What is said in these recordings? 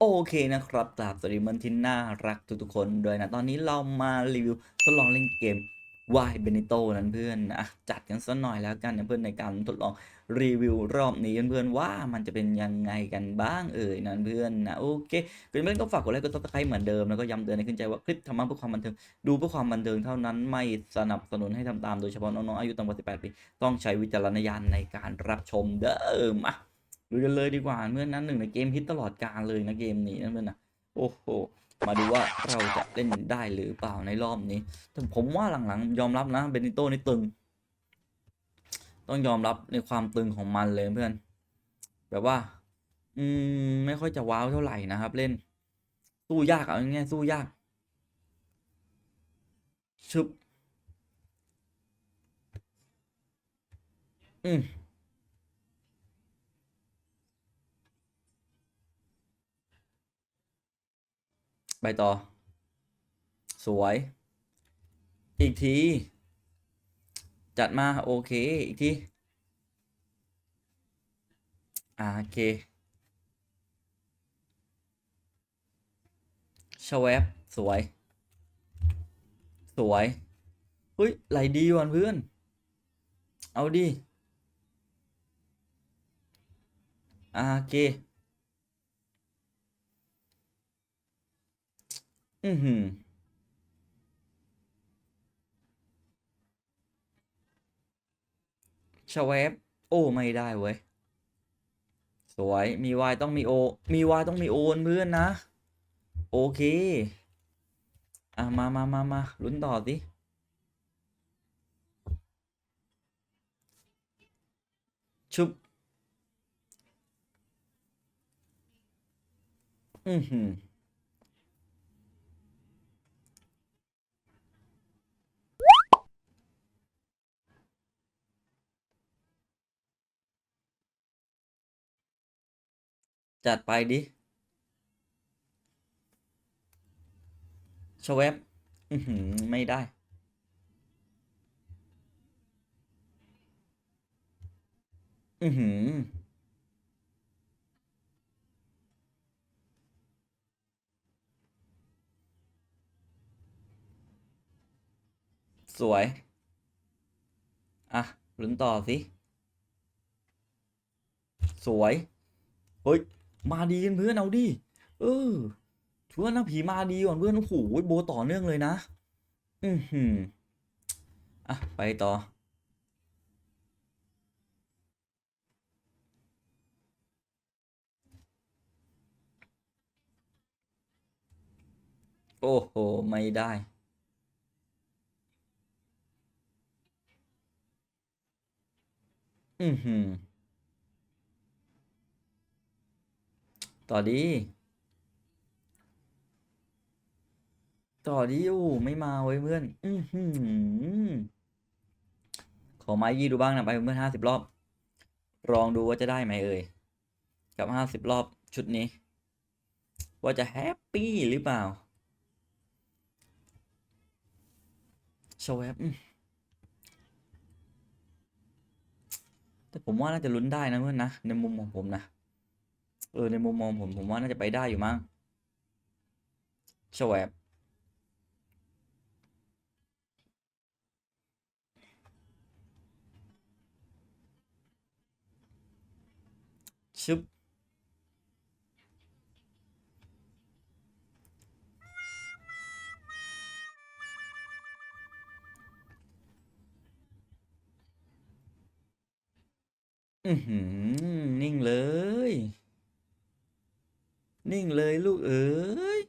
โอเคนะครับกราบสวัสดีมันที่น่ารักทุกๆคนด้วยนะ ตอนนี้เรามารีวิวทดลองเล่นเกมวายเบนิโตนั้นเพื่อนนะจัดกันสักหน่อยแล้วกันนะเพื่อนในการทดลองรีวิวรอบนี้เพื่อนๆว่ามันจะเป็นยังไงกันบ้างเอ่ยนั้นเพื่อนนะโอเคก่อนอื่นก็ฝากกดไลค์กดซับสไครต์เหมือนเดิมแล้วก็ย้ำเตือนให้ขึ้นใจว่าคลิปทำมาเพื่อความบันเทิงดูเพื่อความบันเทิงเท่านั้นไม่สนับสนุนให้ทำตามโดยเฉพาะน้องๆอายุต่ำกว่า 18 ปีต้องใช้วิจารณญาณในการรับชมเด้อมา ดูกันเลยดีกว่าเมื่อนนั้นหนึ่งในเกมฮิตตลอดกาลเลยนะเกมนี้นะเพื่อนนะโอ้โหมาดูว่าเราจะเล่นได้หรือเปล่าในรอบนี้ แต่ผมว่าหลังๆ ยอมรับนะเบนิโต้นี่ตึง ต้องยอมรับในความตึงของมันเลยเพื่อน แบบว่า อืม ไม่ค่อยจะว้าวเท่าไหร่นะครับ เล่น สู้ยากเอาง่ายๆสู้ยากชึบ อืม ไปต่อ สวย อีกที จัดมา โอเค อีกที อ่า โอเคชวบสวย สวยเฮ้ย ไหลดีว่ะเพื่อน เอาดิอ่า โอเค อือหือชวบโอ้ ไม่ได้เว้ย สวย มีวายต้องมีโอ มีวายต้องมีโอนเพื่อนนะ โอเค อะ มามามามาลุ้นต่อสิชุบ อือหือ จัดไปดิชวบอือหือไม่ได้ อือหือ สวย อะลุ้นต่อสิ สวย เฮ้ย มาดีกันเพื่อนเอาดิเออถือว่าน้าผีมาดีก่อนเพื่อนโอ้โหโบต่อเนื่องเลยนะ อือหืออะไปต่อโอ้โห ไม่ได้ อือหือ ต่อดี ต่อดีโอ้ไม่มาเว้ยเพื่อน อือหือขอไม้ยี่ดูบ้างนะไปเพื่อนห้าสิบรอบ ลองดูว่าจะได้ไหมเอ่ย กับห้าสิบรอบชุดนี้ ว่าจะแฮปปี้หรือเปล่าโชว์แอปแต่ผมว่าน่าจะลุ้นได้นะเพื่อนนะในมุมของผมนะ เออในมุมมองผมผมว่าน่าจะไปได้อยู่มั้งชว์แอปชึบอือหือ นิ่งเลย นิ่งเลยลูกเอ๋ย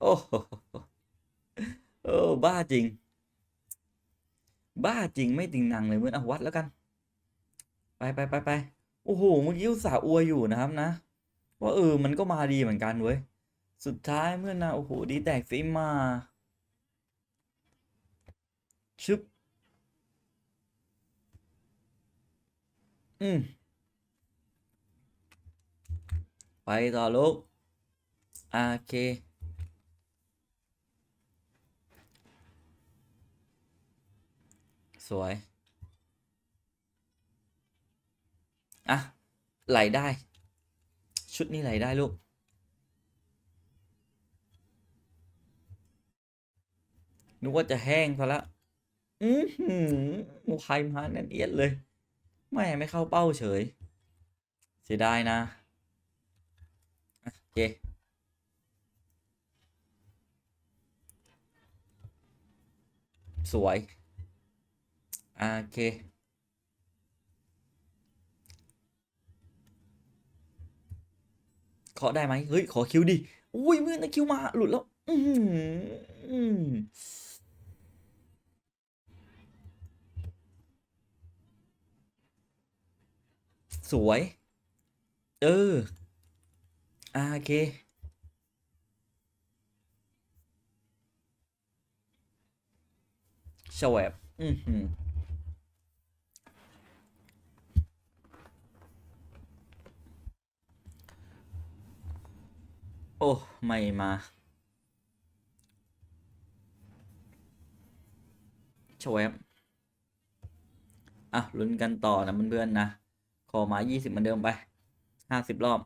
โอ้โหโอ้บ้าจริง บ้าจริงไม่ติงหนังเลยเพื่อนเอาวัดแล้วกัน ไปไปไปไปโอ้โหเมื่อกี้อุตส่าห์อวยอยู่นะครับนะ ว่าเออมันก็มาดีเหมือนกันเว้ยสุดท้ายเมื่อนนะโอ้โหดีแตกฟิมา ชึบ อืม ไปต่อลูกโอเคสวย อะ ไหลได้ ชุดนี้ไหลได้ลูก นึกว่าจะแห้งซะละ อืมหูใครมาแน่นเอียดเลย ไม่ไม่เข้าเป้าเฉย เสียดายนะ เคสวยโอเคเคาะได้ไหมเฮ้ย ขอคิวดิ อุ้ยมือนะคิวมา หลุดแล้ว อืมสวย เออ อ่าโอเคชวบอือหือโอ้ ไม่มาชวบอะลุ้นกันต่อนะเพื่อนๆนะ ขอมา 20เหมือนเดิมไป 50 รอบ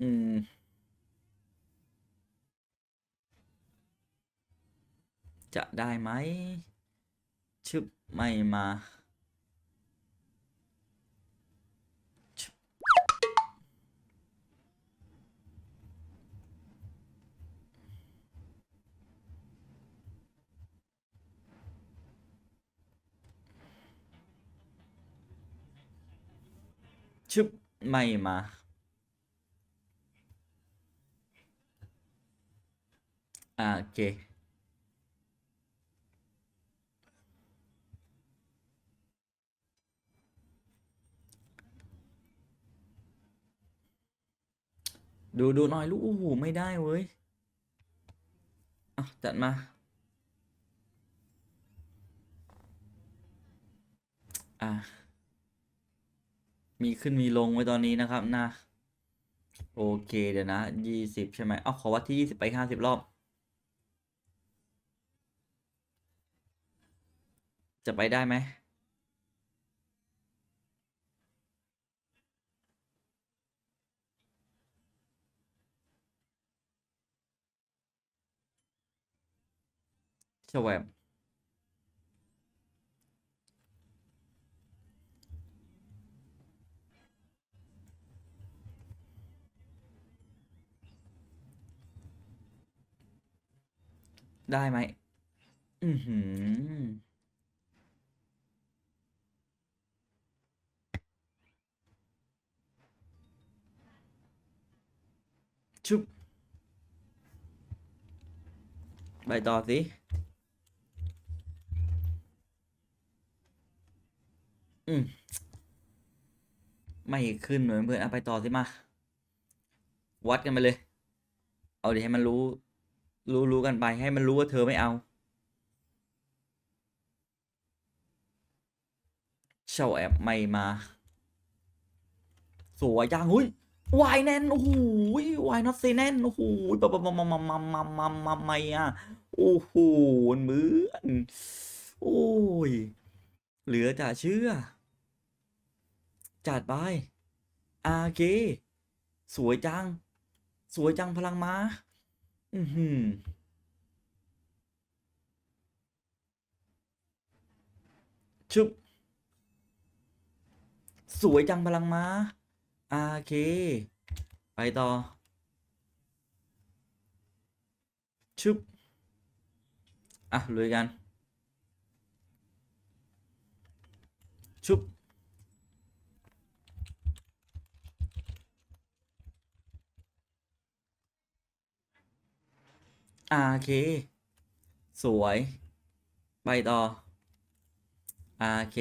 อืม จะได้ไหมชึบไม่มาชึบไม่มา อ่าโอเค ดูดูหน่อยลูกโอ้โหไม่ได้เว้ยอะจัดมา อะมีขึ้นมีลงไว้ตอนนี้นะครับนะ โอเคเดี๋ยวนะยี่สิบใช่ไหมเอาขอวัดที่ยี่สิบไปห้าสิบรอบ จะไปได้ไหม ชวบได้ไหม อือหือ ชุบไปต่อสิ อืม ไม่ขึ้นเหมือนเพื่อนเอาไปต่อสิมา วัดกันไปเลย เอาดี๋ยวให้มันรู้ รู้รู้กันไปให้มันรู้ว่าเธอไม่เอาเชาแอบไม่มา สวยจังหุ้ยวายแน่นโอ้โหวายน็อตเซแน่นโอ้โหปั๊บปั๊บปั๊บปั๊บปั๊บปั๊บปั๊บปั๊บปั๊บไม่อะโอ้โหเหมือนโอ้ย เหลือจะเชื่อ จัดไปอาเกสวยจัง สวยจังพลังม้า อือหือชึบสวยจังพลังม้าอาเค ไปต่อ ชึบ อะลุยกันชุบ อาเค สวย ไปต่ออาเค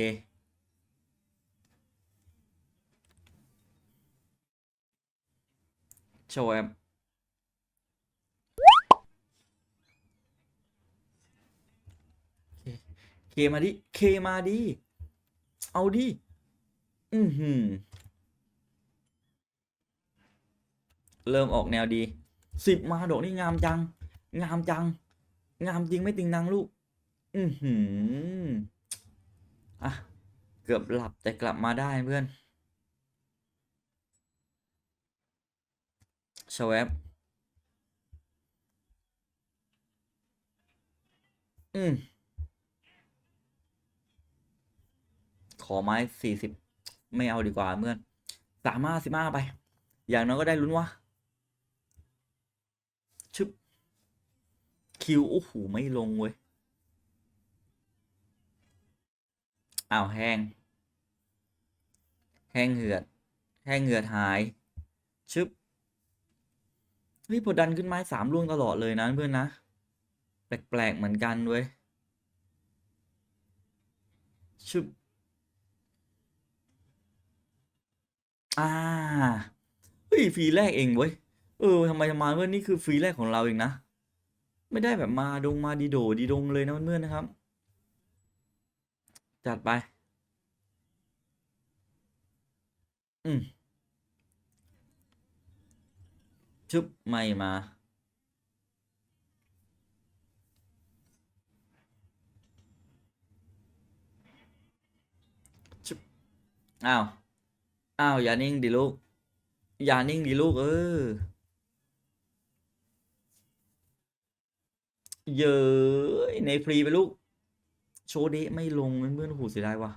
โชว์แอปเคเคมาดิ เคมาดิ เอาดิ อือหือ เริ่มออกแนวดี สิบมาดอกนี่งามจัง งามจัง งามจริงไม่ติงนางลูก อือหืออะ เกือบหลับแต่กลับมาได้เพื่อนสวบอืม ขอไม้สี่สิบไม่เอาดีกว่าเพื่อนสามห้าสิบห้าไป อย่างน้อยก็ได้ลุ้นว่า คิวโอ้โหไม่ลงเว้ยอ้าวแห้ง แห้งเหือด แห้งเหือดหาย ชึบเฮ้ยพอดันขึ้นไม้สามล่วงตลอดเลยนะเพื่อนนะ แปลกๆเหมือนกันเว้ยชึบอ่าเฮ้ยฟรีแรกเองเว้ยเออทำไมจะมาเพื่อนนี่คือฟรีแรกของเราเองนะ ไม่ได้แบบมาดงมาดีโดดีดงเลยนะเพื่อนๆนะครับ จัดไป อืมชึบไม่มาชึบอ้าว อ้าว อย่านิ่งดิลูก อย่านิ่งดิลูก เออ เย้ยในฟรีไปลูก โชว์เดะไม่ลงเพื่อนๆโอ้โหเสียดายว่ะ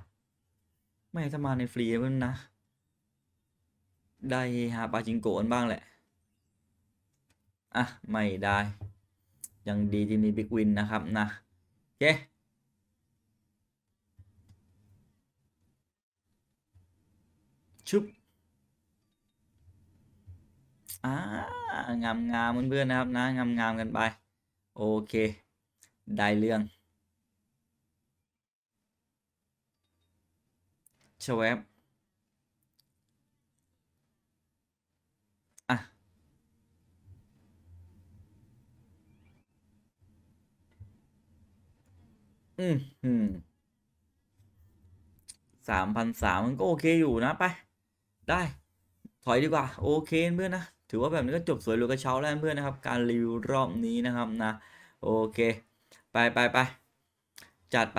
ไม่ถ้ามาในฟรีเพื่อนนะ ได้หาปาจิงโกะกันบ้างแหละ อะ ไม่ได้ ยังดีที่มีบิ๊กวินนะครับนะโอเคชุบอ่างามงามเพื่อนๆนะครับนะ งามงามกันไป โอเค ได้เรื่องชวบอะอืมอืมสามพันสามมันก็โอเคอยู่นะไป ได้ ถอยดีกว่า โอเคเพื่อนนะ ถือว่าแบบนี้ก็จบสวยหรูกระเช้าแล้วเพื่อนนะครับ การรีวิวรอบนี้นะครับนะ โอเค ไปไปไปจัดไป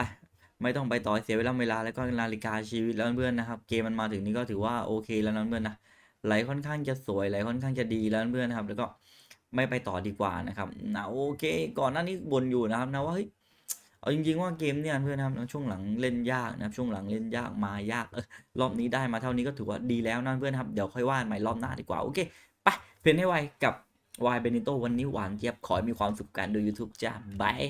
ไม่ต้องไปต่อเสียเวลาเวลาแล้วก็นาฬิกาชีวิตแล้วเพื่อนนะครับ เกมมันมาถึงนี้ก็ถือว่าโอเคแล้วนะเพื่อนนะไหลค่อนข้างจะสวยไหลค่อนข้างจะดีแล้วเพื่อนนะครับ แล้วก็ไม่ไปต่อดีกว่านะครับนะโอเค ก่อนหน้านี้บ่นอยู่นะครับนะว่าเฮ้ยเอาจริงๆว่าเกมเนี่ยเพื่อนนะครับช่วงหลังเล่นยากนะครับช่วงหลังเล่นยากมายากรอบนี้ได้มาเท่านี้ก็ถือว่าดีแล้วนะเพื่อนครับเดี๋ยวค่อยว่าใหม่รอบหน้าดีกว่าโอเค เพลนให้ไวกับวายเบนิโตวันนี้หวานเจี๊ยบขอให้มีความสุขกันดู YouTube จ้าบาย